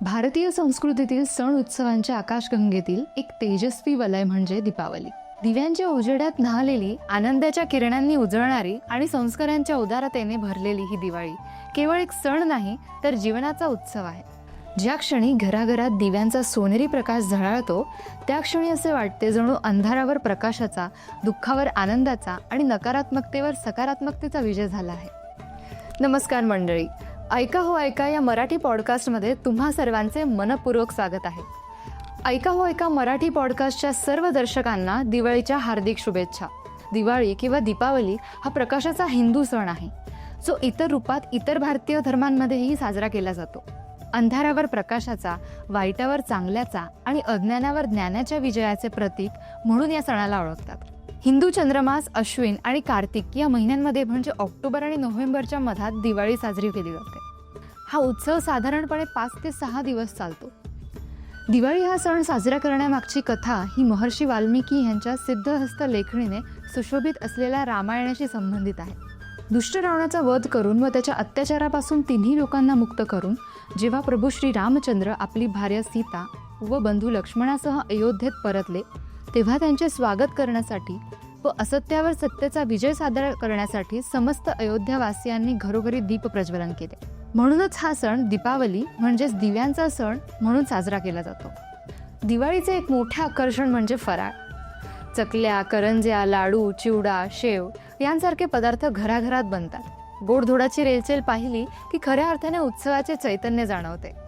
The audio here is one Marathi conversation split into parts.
भारतीय संस्कृतीतील सण उत्सवांच्या आकाशगंगेतील एक तेजस्वी वलय म्हणजे दीपावली. दिव्यांच्या उजेड्यात न्हालेली आनंदाच्या किरणांनी उजळणारी आणि संस्कारांच्या उदारतेने भरलेली ही दिवाळी केवळ एक सण नाही तर जीवनाचा उत्सव आहे. ज्या क्षणी घराघरात दिव्यांचा सोनेरी प्रकाश झळाळतो त्या क्षणी असे वाटते जणू अंधारावर प्रकाशाचा दुःखावर आनंदाचा आणि नकारात्मकतेवर सकारात्मकतेचा विजय झाला आहे. नमस्कार मंडळी ऐका हो ऐका या मराठी पॉडकास्टमध्ये तुम्हा सर्वांचे मनपूर्वक स्वागत आहे. ऐका हो ऐका मराठी पॉडकास्टच्या सर्व दर्शकांना दिवाळीच्या हार्दिक शुभेच्छा. दिवाळी किंवा दीपावली हा प्रकाशाचा हिंदू सण आहे. जो इतर रूपात इतर भारतीय धर्मांमध्येही साजरा केला जातो. अंधारावर प्रकाशाचा वाईटावर चांगल्याचा आणि अज्ञानावर ज्ञानाच्या विजयाचे प्रतीक म्हणून या सणाला ओळखतात. हिंदू चंद्रमास अश्विन आणि कार्तिक या महिन्यांमध्ये म्हणजे ऑक्टोबर आणि नोव्हेंबरच्या मधात दिवाळी साजरी केली जाते. हा उत्सव साधारणपणे पाच ते सहा दिवस चालतो. दिवाळी हा सण साजरा करण्यामागची कथा ही महर्षी वाल्मिकी यांच्या सिद्धहस्त लेखणीने सुशोभित असलेल्या रामायणाशी संबंधित आहे. दुष्ट रावणाचा वध करून व त्याच्या अत्याचारापासून तिन्ही लोकांना मुक्त करून जेव्हा प्रभू श्री रामचंद्र आपली भार्या सीता व बंधू लक्ष्मणासह अयोध्येत परतले तेव्हा त्यांचे स्वागत करण्यासाठी व असत्यावर सत्तेचा विजय सादर करण्यासाठी समस्त अयोध्यावासियांनी घरोघरी दीप प्रज्वलन केले. म्हणूनच हा सण दीपावली म्हणजेच दिव्यांचा सण म्हणून साजरा केला जातो. दिवाळीचे एक मोठे आकर्षण म्हणजे फराळ. चकल्या करंज्या लाडू चिवडा शेव यांसारखे पदार्थ घराघरात बनतात. गोडधोडाची रेलचेल पाहिली की खऱ्या अर्थाने उत्सवाचे चैतन्य जाणवते.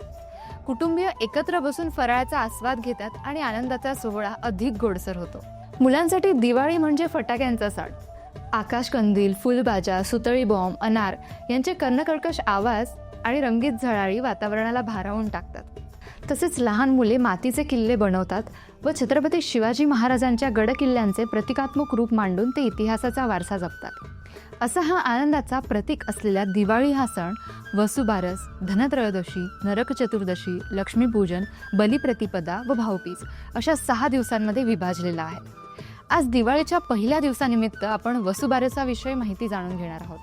कुटुंबीय एकत्र बसून फराळाचा आस्वाद घेतात आणि आनंदाचा सोहळा अधिक गोडसर होतो. मुलांसाठी दिवाळी म्हणजे फटाक्यांचा सण आकाशकंदील फुलबाजा सुतळी बॉम्ब अनार यांचे कर्णकर्कश आवाज आणि रंगीत झळाळी वातावरणाला भारावून टाकतात. तसेच लहान मुले मातीचे किल्ले बनवतात व छत्रपती शिवाजी महाराजांच्या गडकिल्ल्यांचे प्रतिकात्मक रूप मांडून ते इतिहासाचा वारसा जपतात. असा हा आनंदाचा प्रतीक असलेला दिवाळी हा सण वसुबारस धनत्रयोदशी नरक चतुर्दशी लक्ष्मीपूजन बलिप्रतिपदा व भाऊबीज अशा सहा दिवसांमध्ये विभाजलेला आहे. आज दिवाळीच्या पहिल्या दिवसानिमित्त आपण वसुबारसाविषयी माहिती जाणून घेणार आहोत.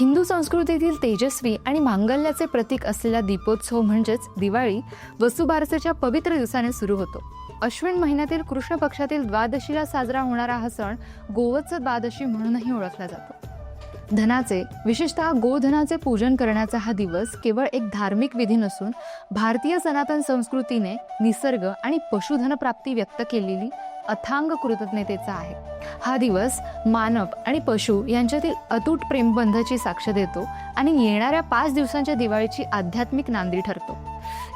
हिंदू संस्कृतीतील तेजस्वी आणि मांगल्याचे प्रतीक असलेला दीपोत्सव म्हणजेच दिवाळी वसुबारसेच्या पवित्र दिवसाने सुरू होतो. अश्विन महिन्यातील कृष्ण पक्षातील द्वादशीला साजरा होणारा हा सण गोवत्स द्वादशी म्हणूनही ओळखला जातो. धनाचे विशेषतः गोधनाचे पूजन करण्याचा हा दिवस केवळ एक धार्मिक विधी नसून भारतीय सनातन संस्कृतीने निसर्ग आणि पशुधन प्राप्ती व्यक्त केलेली अथांग कृतज्ञतेचा आहे. हा दिवस मानव आणि पशु यांच्यातील अतूट प्रेमबंधाची साक्ष देतो आणि येणाऱ्या पाच दिवसांच्या दिवाळीची आध्यात्मिक नांदी ठरतो.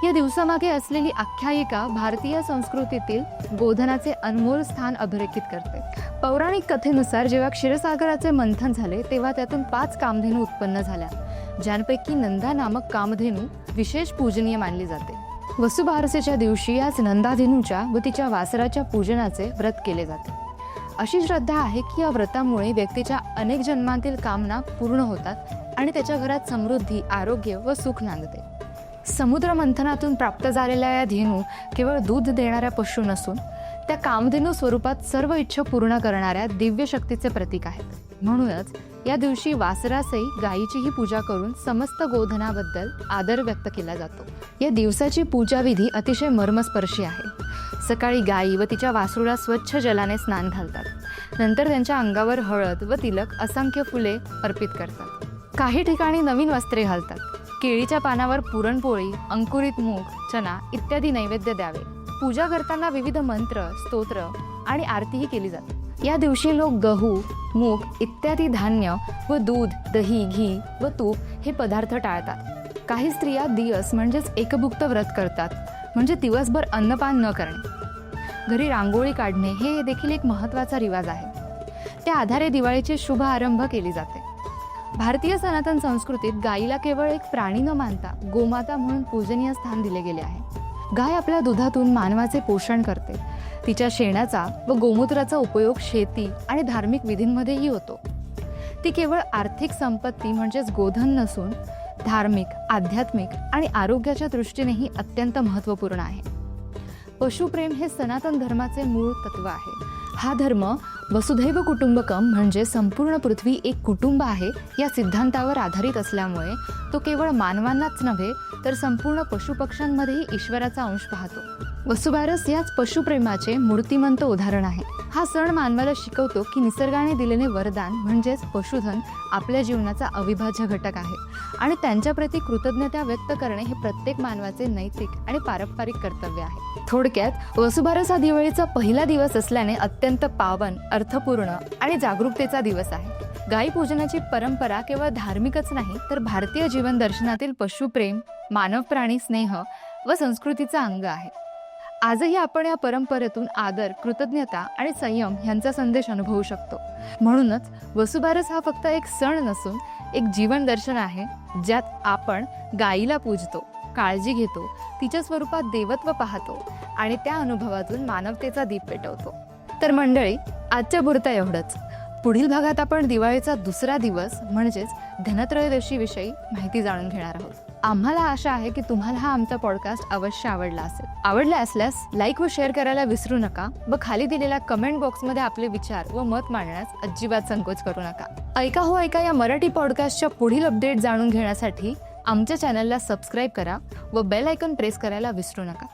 या दिवसामागे असलेली आख्यायिका भारतीय संस्कृतीतील बोधनाचे अनमोल स्थान अधोरेखित करते. पौराणिक कथेनुसार जेव्हा क्षीरसागराचे मंथन झाले तेव्हा त्यातून पाच कामधेनू उत्पन्न झाल्या ज्यांपैकी नंदा नामक कामधेनू विशेष पूजनीय मानली जाते. वसुबारसेच्या दिवशी याच नंदाधेनूच्या व तिच्या वासराच्या पूजनाचे व्रत केले जाते. अशी श्रद्धा आहे की या व्रतामुळे व्यक्तीच्या अनेक जन्मांतील कामना पूर्ण होतात आणि त्याच्या घरात समृद्धी आरोग्य व सुख नांदते. समुद्र मंथनातून प्राप्त झालेल्या या धेनू केवळ दूध देणाऱ्या पशु नसून त्या कामधेनू स्वरूपात सर्व इच्छा पूर्ण करणाऱ्या दिव्य शक्तीचे प्रतीक आहेत. म्हणूनच या दिवशी वासरासही गायीचीही पूजा करून समस्त गोधनाबद्दल आदर व्यक्त केला जातो. या दिवसाची पूजाविधी अतिशय मर्मस्पर्शी आहे. सकाळी गायी व तिच्या वासरूला स्वच्छ जलाने स्नान घालतात. नंतर त्यांच्या अंगावर हळद व तिलक असंख्य फुले अर्पित करतात. काही ठिकाणी नवीन वस्त्रे घालतात. केळीच्या पानावर पुरणपोळी अंकुरित मूग चना इत्यादी नैवेद्य द्यावे. पूजा करताना विविध मंत्र स्तोत्र आणि आरतीही केली जाते. या दिवशी लोक गहू मूग इत्यादी धान्य व दूध दही घी व तूप हे पदार्थ टाळतात. काही स्त्रिया दिवस म्हणजेच एकभुक्त व्रत करतात. म्हणजे दिवसभर अन्नपान न करणे. घरी रांगोळी काढणे हे देखील एक महत्त्वाचा रिवाज आहे. त्या आधारे दिवाळीचे शुभ आरंभ केली जाते. भारतीय सनातन संस्कृतीत गायीला केवळ एक प्राणी न मानता गोमाता म्हणून पूजनीय स्थान दिले गेले आहे. गाय आपल्या दुधातून मानवाचे पोषण करते. तिच्या शेणाचा व गोमूत्राचा उपयोग शेती आणि धार्मिक विधींमध्येही होतो. ती केवळ आर्थिक संपत्ती म्हणजेच गोधन नसून धार्मिक आध्यात्मिक आणि आरोग्याच्या दृष्टीनेही अत्यंत महत्त्वपूर्ण आहे. पशुप्रेम हे सनातन धर्माचे मूळ तत्व आहे. हा धर्म वसुधैव कुटुंबकम म्हणजे संपूर्ण पृथ्वी एक कुटुंब आहे या सिद्धांतावर आधारित असल्यामुळे तो केवळ मानवांनाच नव्हे तर संपूर्ण पशुपक्ष्यांमध्येही ईश्वराचा अंश पाहतो. वसुबारस याच पशुप्रेमाचे मूर्तिमंत उदाहरण आहे. हा सण मानवाला शिकवतो की निसर्गाने दिलेले वरदान म्हणजेच पशुधन आपल्या जीवनाचा अविभाज्य घटक आहे आणि त्यांच्याप्रती कृतज्ञता व्यक्त करणे हे प्रत्येक मानवाचे नैतिक आणि पारंपरिक कर्तव्य आहे. थोडक्यात वसुबारस हा दिवाळीचा पहिला दिवस असल्याने अत्यंत पावन अर्थपूर्ण आणि जागरूकतेचा दिवस आहे. गायी पूजनाची परंपरा केवळ धार्मिकच नाही तर भारतीय जीवन दर्शनातील पशुप्रेम मानव प्राणी स्नेह व संस्कृतीचा अंग आहे. आजही आपण या परंपरेतून आदर कृतज्ञता आणि संयम यांचा संदेश अनुभवू शकतो. म्हणूनच वसुबारस हा फक्त एक सण नसून एक जीवन दर्शन आहे ज्यात आपण गायीला पूजतो काळजी घेतो तिच्या स्वरूपात देवत्व पाहतो आणि त्या अनुभवातून मानवतेचा दीप पेटवतो. तर मंडळी आजच्या पुरता एवढंच. पुढील भागात आपण दिवाळीचा दुसरा दिवस म्हणजेच धनत्रयोदशीविषयी माहिती जाणून घेणार आहोत. आम्हाला आशा आहे की तुम्हाला हा आमचा पॉडकास्ट अवश्य आवडला असेल. आवडला असल्यास लाईक व शेअर करायला विसरू नका व खाली दिलेल्या कमेंट बॉक्समध्ये आपले विचार व मत मांडण्यास अजिबात संकोच करू नका. ऐका हो ऐका या मराठी पॉडकास्टच्या पुढील अपडेट जाणून घेण्यासाठी आमच्या चॅनलला सबस्क्राईब करा व बेल आयकॉन प्रेस करायला विसरू नका.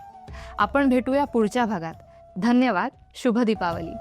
आपण भेटूया पुढच्या भागात. धन्यवाद शुभ दीपावली.